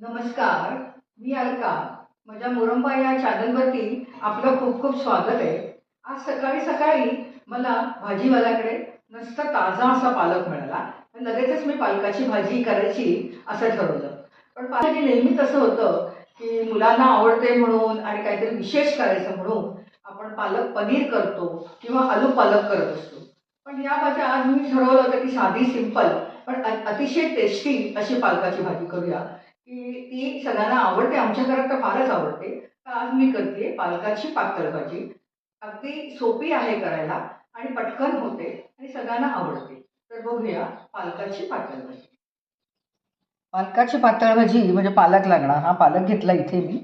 नमस्कार मी अलका. माझ्या मोरंबा या चॅनलवरती आपलं खूप खूप स्वागत आहे. आज सकाळी सकाळी मला भाजीवाल्याकडे नुसता ताजा असा पालक मिळाला. लगेचच मी पालकाची भाजी करायची असं ठरवलं. पण पालकाची नेहमी तसं होतं की मुलांना आवडते म्हणून आणि काहीतरी विशेष करायचं म्हणून आपण पालक पनीर करतो किंवा आलू पालक करत असतो. पण या भाज्या आज मी ठरवलं होतं की साधी सिंपल पण अतिशय टेस्टी अशी पालकाची भाजी करूया. की ती सगळ्यांना आवडते आमच्या घरात तर फारच आवडते. तर आज मी करते पालकाची पातळ भाजी अगदी सोपी आहे करायला आणि पटकन होते आणि सगळ्यांना आवडते. तर बघूया पालकाची पातळ भाजी पालकाची पातळ भाजी म्हणजे पालक लागणार. हा पालक घेतला इथे मी.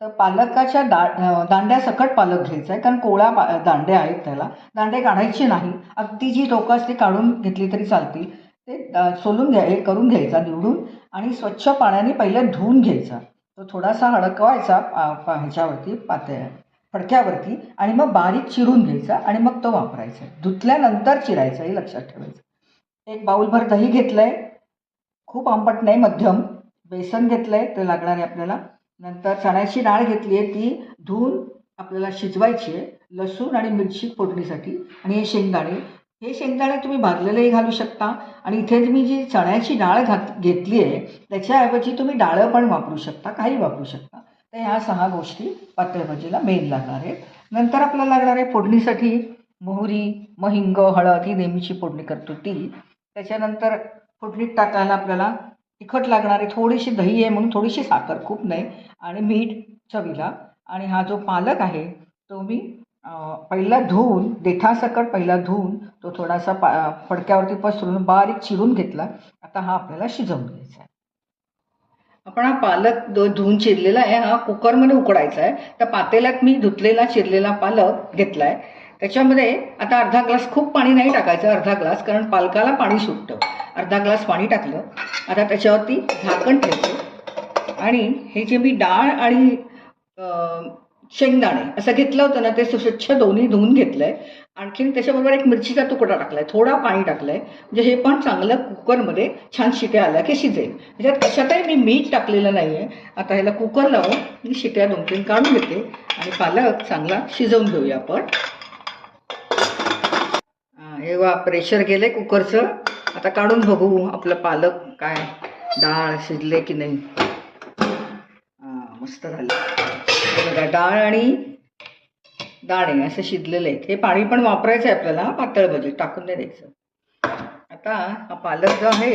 तर पालकाच्या दा दांड्या सकट पालक घ्यायचा आहे कारण कोळा पा दांडे आहेत त्याला. दांडे काढायचे नाही. अगदी जी टोकं असते काढून घेतली तरी चालतील. ते सोलून घ्या हे करून घ्यायचा निवडून आणि स्वच्छ पाण्याने पहिले धुवून घ्यायचा. तो थोडासा हडकवायचा पा- पा- ह्याच्यावरती पात्या फडक्यावरती आणि मग बारीक चिरून घ्यायचा आणि मग तो वापरायचा. धुतल्यानंतर चिरायचा हे लक्षात ठेवायचं. एक बाऊलभर दही घेतलं आहे खूप आंबट नाही मध्यम. बेसन घेतलं आहे ते लागणार आहे आपल्याला. नंतर चण्याची डाळ घेतली आहे ती धुवून आपल्याला शिजवायची आहे. लसूण आणि मिरची फोडणीसाठी आणि हे शेंगदाणे हे शेंगदाणे तुम्ही भाजलेलेही घालू शकता. आणि इथे तुम्ही जी चण्याची डाळ घात घेतली आहे त्याच्याऐवजी तुम्ही डाळं पण वापरू शकता काही वापरू शकता. तर ह्या सहा गोष्टी पातळ भाजीला मेन लागणार आहेत. नंतर आपल्याला लागणार आहे फोडणीसाठी मोहरी महिंग हिंग हळद ही नेहमीची फोडणी करतो ती. त्याच्यानंतर फोडणीत टाकायला आपल्याला तिखट लागणार आहे. थोडीशी दही आहे म्हणून थोडीशी साखर खूप नाही. आणि मीठ चवीला. आणि हा जो पालक आहे तो मी पहिला धुवून देठासकट पहिला धुवून तो थोडासा पा फडक्यावरती पसरून बारीक चिरून घेतला. आता हा आपल्याला शिजवून घ्यायचा आहे. आपण हा पालक धुवून चिरलेला आहे. हा कुकरमध्ये उकडायचा आहे. त्या पातेल्यात मी धुतलेला चिरलेला पालक घेतला आहे त्याच्यामध्ये आता अर्धा ग्लास खूप पाणी नाही टाकायचं अर्धा ग्लास कारण पालकाला पाणी सुटतं. अर्धा ग्लास पाणी टाकलं. आता त्याच्यावरती झाकण ठेवते. आणि हे जे मी डाळ आणि शेंगदाणे. असं घेतलं होतं ना ते सुस्वच्छ दोन्ही धुवून घेतलंय. आणखीन त्याच्याबरोबर एक मिरचीचा तुकडा टाकलाय. थोडा पाणी टाकलंय. म्हणजे हे पण चांगलं कुकरमध्ये छान शिट्या आल्या की शिजेल. त्याच्यात कशातही मी मीठ टाकलेलं नाही आहे आता ह्याला कुकर लावून मी शिट्या दोन तीन काढून घेते. आणि पालक चांगला शिजवून घेऊया आपण. हे वा प्रेशर गेलंय कुकरचं. आता काढून बघू आपलं पालक काय डाळ शिजले की नाही. मस्त झालं. बघा डाळ आणि दाणे असं शिजलेलं आहे हे पाणी पण वापरायचं आहे आपल्याला पातळ भजी टाकून नाही द्यायचं. आता हा पालक जो आहे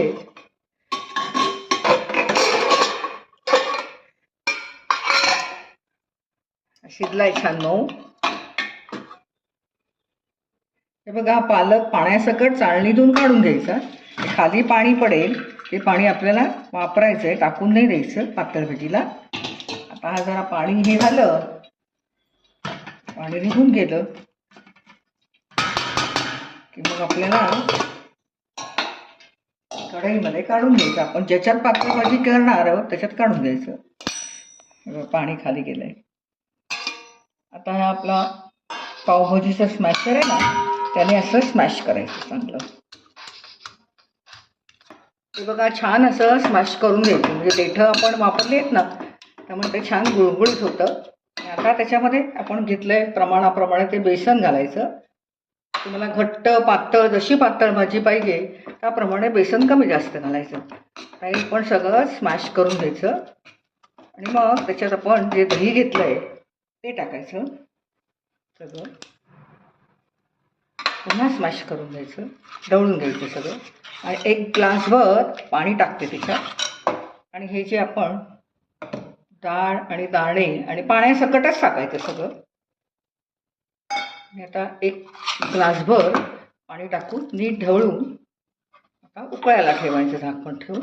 शिजलाय छान मऊ. हे बघा पालक पाण्यासकट चाळणीतून काढून घ्यायचा. खाली पाणी पडेल ते पाणी आपल्याला वापरायचं आहे टाकून नाही द्यायचं पातळ भजीला. आता जरा पाणी हे झालं. पाणी निघून गेलं. की मग आपल्याला कढईमध्ये काढून घ्यायचं. आपण ज्याच्यात पाकळी भाजी करणार आहोत त्याच्यात काढून घ्यायचं. पाणी खाली गेलंय. आता हा आपला पावभाजीचा स्मॅशर आहे ना त्याने असं स्मॅश करायचं चांगलं. हे बघा छान असं स्मॅश करून घ्यायचं. म्हणजे देठं आपण वापरली आहेत ना त्यामुळे ते छान गुळगुळीत होतं. आता त्याच्यामध्ये आपण घेतलंय प्रमाणाप्रमाणे ते बेसन घालायचं. तुम्हाला घट्ट पातळ जशी पातळ भाजी पाहिजे त्याप्रमाणे बेसन कमी जास्त घालायचं. काही पण सगळं स्मॅश करून घ्यायचं. आणि मग त्याच्यात आपण जे दही घेतलं आहे ते टाकायचं. सगळं. पुन्हा स्मॅश करून घ्यायचं. ढवळून घ्यायचं सगळं. आणि एक ग्लासभर पाणी टाकते त्याच्यात. आणि हे जे आपण डाळ आणि दाणे आणि पाण्यासकटच टाकायचं सगळं. मी आता एक ग्लासभर पाणी टाकून नीट ढवळून आता उकळायला ठेवायचं झाकण ठेवून.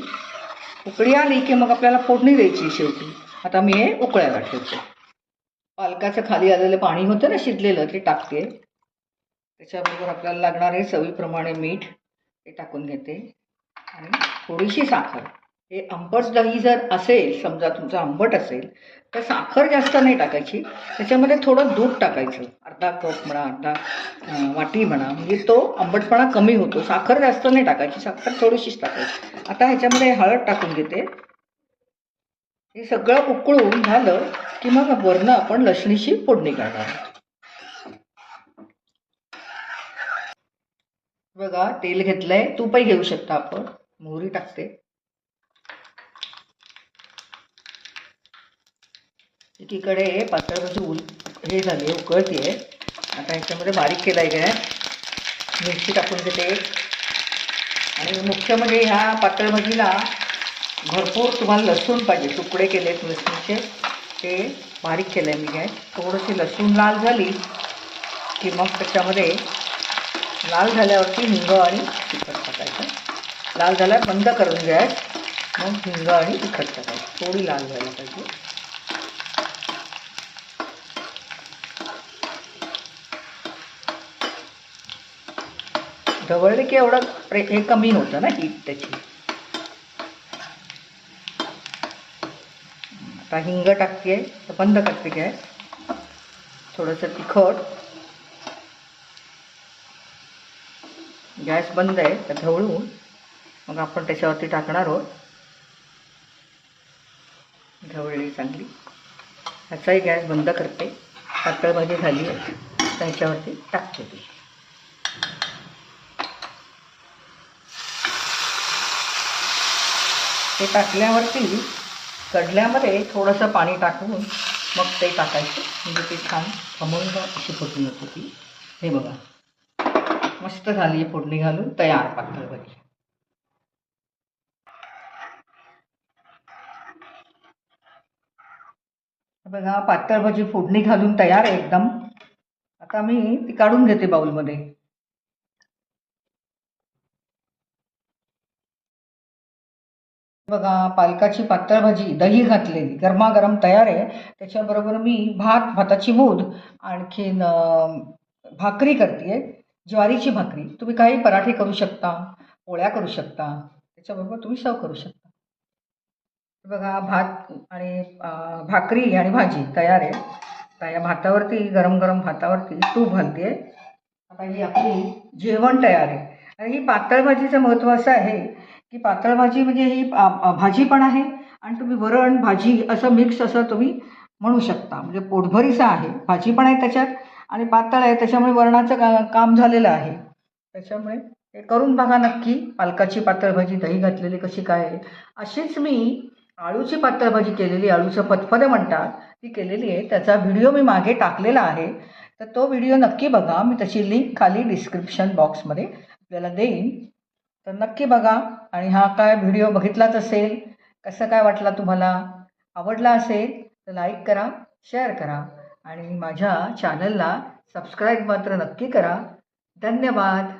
उकळी आली की मग आपल्याला फोडणी द्यायची शेवटी. आता मी हे उकळायला ठेवते. पालकाचं खाली आलेलं पाणी होतं ना शिजलेलं ते टाकते. त्याच्याबरोबर आपल्याला लागणारे चवीप्रमाणे मीठ ते टाकून घेते. आणि थोडीशी साखर. हे आंबट दही जर असेल समजा तुमचं आंबट असेल तर साखर जास्त नाही टाकायची. त्याच्यामध्ये थोडं दूध टाकायचं. अर्धा कप म्हणा अर्धा वाटी म्हणा म्हणजे तो आंबटपणा कमी होतो. साखर जास्त नाही टाकायची साखर थोडीशीच टाकायची. आता ह्याच्यामध्ये हळद टाकून घेते. हे सगळं उकळून झालं की मग वरनं आपण लसणीची फोडणी काढणार बघा तेल घेतलंय. तूपही घेऊ शकता आपण. मोहरी टाकते. एकीकडे पातळ उल हे झाली आहे आता ह्याच्यामध्ये बारीक केलं आहे काय मिरची टाकून देते आणि मुख्य म्हणजे ह्या पातळभाजीला भरपूर तुम्हाला लसूण पाहिजे. तुकडे केलेत लसूणचे. ते बारीक केलं आहे मी गॅस थोडीशी लसूण लाल झाली की मग त्याच्यामध्ये लाल झाल्यावरती हिंग आणि तिखट टाकायचं. लाल झाल्यावर बंद करून गॅस मग हिंग आणि तिखट टाकायचं. थोडी लाल झाली पाहिजे. ढवळले की एवढं प्रे हे कमी होतं ना हीट त्याची. आता हिंग टाकते तर बंद करते गॅस. थोडंसं तिखट. गॅस बंद आहे तर ढवळून मग आपण त्याच्यावरती टाकणार आहोत. ढवळली चांगली. ह्याचाही गॅस बंद करते. पातळ भाजी झाली आहे त्याच्यावरती टाकते ती. ते टाकल्यावरती कडल्यामध्ये थोडंसं पाणी टाकून मग ते टाकायचं. म्हणजे ते छान खमंग अशी फोडणी होते ती. हे बघा. मस्त झाली आहे फोडणी घालून तयार पातळ भाजी बघा, पातळ भाजी फोडणी घालून तयार आहे एकदम. आता मी ती काढून घेते बाउलमध्ये बघा पालकाची पातळ भाजी दही घातलेली गरमागरम तयार आहे. त्याच्याबरोबर मी भात भाताची मूद आणखीन भाकरी करते ज्वारीची भाकरी. तुम्ही काही पराठे करू शकता पोळ्या करू शकता. त्याच्याबरोबर तुम्ही सर्व करू शकता. बघा भात आणि भाकरी आणि भाजी तयार आहे. आता या भातावरती गरम गरम भातावरती तूप घालते आता ही आपली जेवण तयार आहे. आणि ही पातळ भाजीचं महत्त्व असं आहे की पातळ भाजी म्हणजे ही भाजी पण आहे आणि तुम्ही वरण भाजी असं मिक्स असं तुम्ही म्हणू शकता. म्हणजे पोटभरीचं आहे भाजी पण आहे त्याच्यात आणि पातळ आहे त्याच्यामुळे वरणाचं का काम झालेलं आहे. त्याच्यामुळे हे करून बघा नक्की पालकाची पातळ भाजी दही घातलेली कशी काय आहे. अशीच मी आळूची पातळ भाजी केलेली आळूचं फतफदं म्हणतात ती केलेली आहे. त्याचा व्हिडिओ मी मागे टाकलेला आहे. तर तो व्हिडिओ नक्की बघा. मी त्याची लिंक खाली डिस्क्रिप्शन बॉक्समध्ये आपल्याला देईन. तर नक्की बघा आणि हा काय व्हिडिओ बघितलाच असेल कसं काय वाटला तुम्हाला? आवडला असेल तर लाईक करा शेअर करा आणि माझ्या चॅनलला सबस्क्राईब मात्र नक्की करा. धन्यवाद.